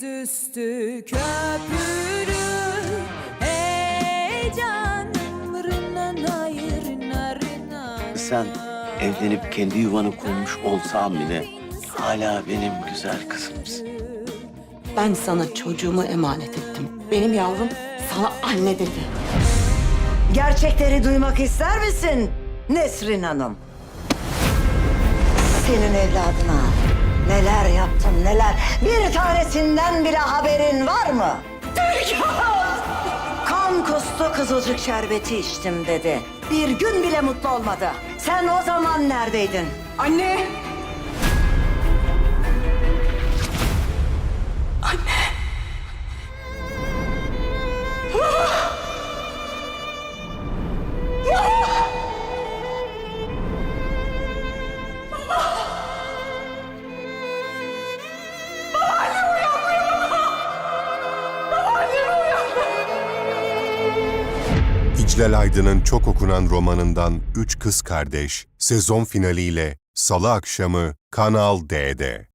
Dizüstü köprü rına Sen evlenip kendi yuvanı kurmuş olsan bile hala benim güzel kızımsın. Ben sana çocuğumu emanet ettim. Benim yavrum sana anne dedi. Gerçekleri duymak ister misin Nesrin Hanım? Senin evladına neler yaptım neler. Bir tanesinden bile haberin var mı? Kan kustu kızılcık şerbeti içtim dedi. Bir gün bile mutlu olmadı. Sen o zaman neredeydin? Anne! İclal Aydın'ın çok okunan romanından Üç Kız Kardeş sezon finaliyle Salı akşamı Kanal D'de.